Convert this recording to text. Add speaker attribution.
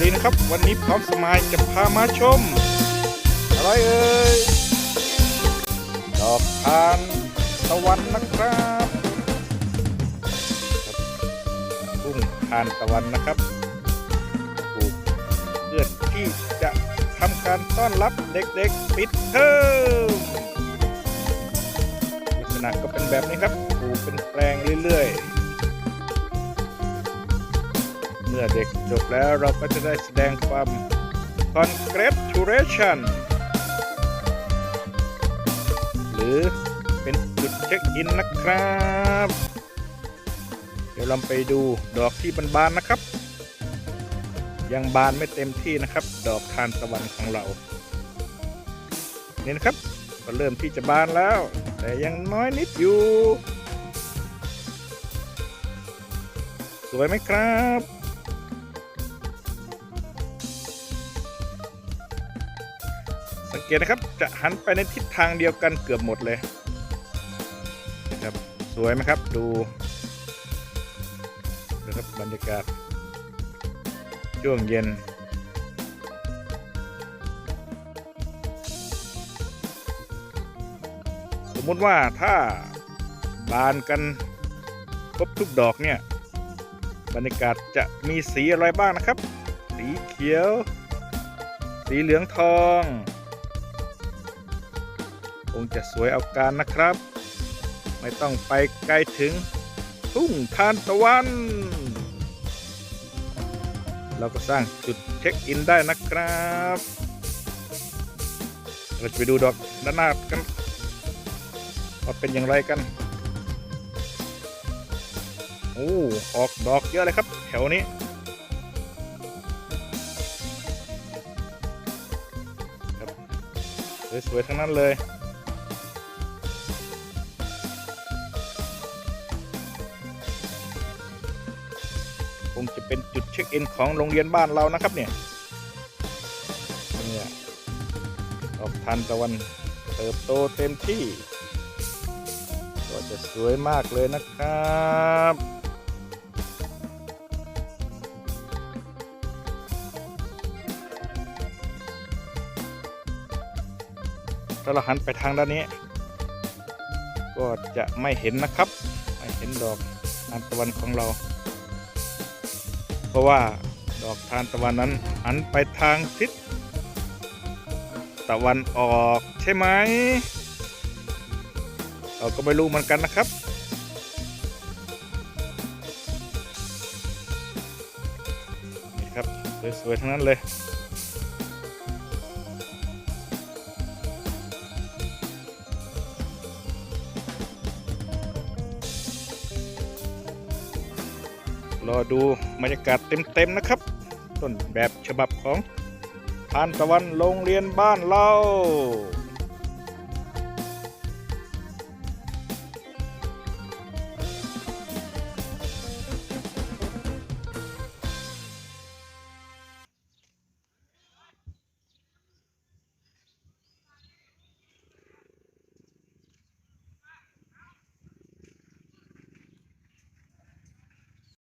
Speaker 1: วัสดีนะครับ วันนี้พร้อมสมายจะพามาชม อะไรเอ่ย ดอกทานตะวันนะครับทุ่งทานตะวันนะครับปลูกเพื่อที่จะทำการต้อนรับเด็กๆ ปิดเทอมลักษณะก็เป็นแบบนี้ครับปลูกเป็นแปลงเรื่อยๆ เมื่อเด็กจบแล้วเราก็จะได้แสดงความ congratulation หรือเป็นจุดเช็คอินนะครับ เดี๋ยวเราไปดูดอกที่บานๆนะครับ ยังบานไม่เต็มที่นะครับ ดอกทานตะวันของเรานี่นะครับก็เริ่มที่จะบานแล้ว แต่ยังน้อยนิดอยู่ สวยไหมครับ เกตนะครับ จะหันไปในทิศทางเดียวกันเกือบหมดเลยนะครับสวยไหมครับดูนะครับบรรยากาศ ช่วงเย็น สมมติว่าถ้าบานกันครบทุกดอกเนี่ย บรรยากาศจะมีสีอะไรบ้างนะครับ สีเขียว สีเหลืองทอง คงจะสวยเอาการนะครับ ไม่ต้องไปไกลถึงทุ่งทานตะวัน เราก็สร้างจุดเช็คอินได้นะครับเราจะไปดูดอกด้านหน้ากันว่าเป็นอย่างไรกัน โอ้ออกดอกเยอะเลยครับ แถวนี้สวยๆทั้งนั้นเลย คงจะเป็นจุดเช็คอินของโรงเรียนบ้านเรานะครับเนี่ยเนี่ยดอกทานตะวันเติบโตเต็มที่ ก็จะสวยมากเลยนะครับถ้าเราหันไปทางด้านนี้ ก็จะไม่เห็นนะครับ ไม่เห็นดอกทานตะวันของเรา เพราะว่าดอกทานตะวันนั้นหันไปทางทิศตะวันออกใช่ไหมเราก็ไม่รู้เหมือนกันนะครับ นี่ครับสวยๆทั้งนั้นเลย รอดูบรรยากาศเต็มๆนะครับ ต้นแบบฉบับของทานตะวันโรงเรียนบ้านเรา